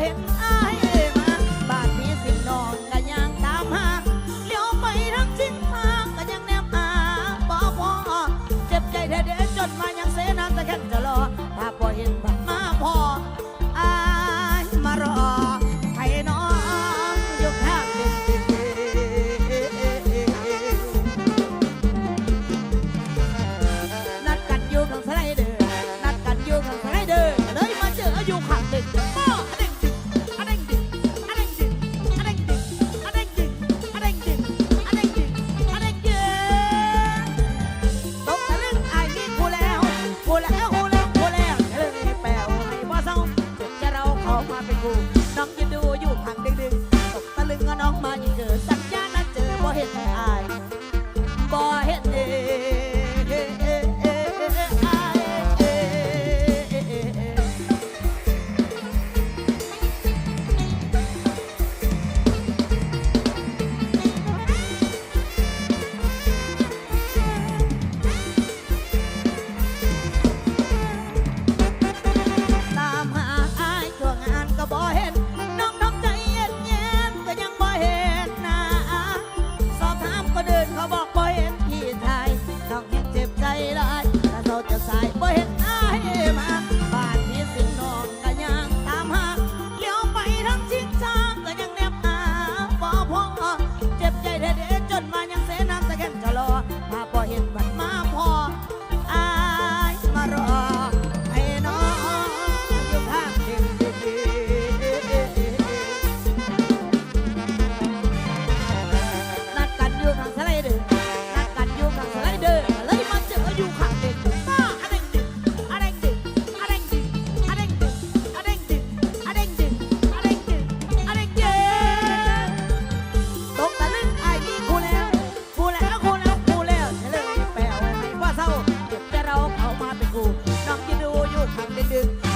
him แล้วอูแลงอูแลงเฮ้ยแปลวไม่ว่าเศร้าจะเราเข้ามาเป็นกู it.